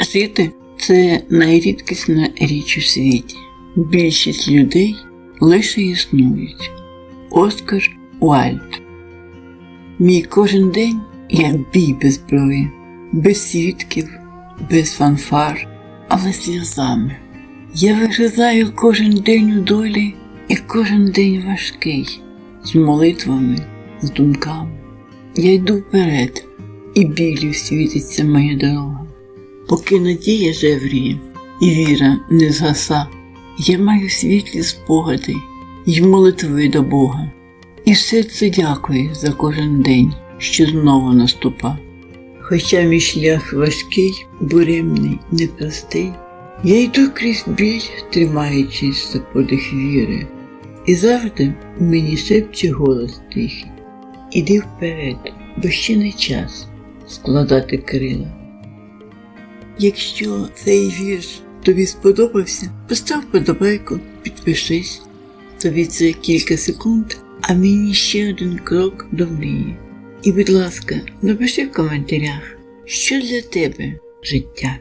Жити це найрідкісна річ у світі. Більшість людей лише існують. Оскар Уальд. Мій кожен день як бій без зброї, без свідків, без фанфар, але сльозами. Я вигризаю кожен день у долі, і кожен день важкий, з молитвами, з думками. Я йду вперед, і білю світиться моя дорога. Поки надія жевріє і віра не згаса, я маю світлі спогади й молитви до Бога. І серце дякує за кожен день, що знову наступа. Хоча мій шлях важкий, буремний, непростий, я йду крізь біль, тримаючись за подих віри, і завжди мені шепче голос тихий. Іди вперед, бо ще не час складати крила. Якщо цей вірш тобі сподобався, постав подобайку, підпишись. Тобі це кілька секунд, а мені ще один крок до мрії. І, будь ласка, напиши в коментарях, що для тебе життя.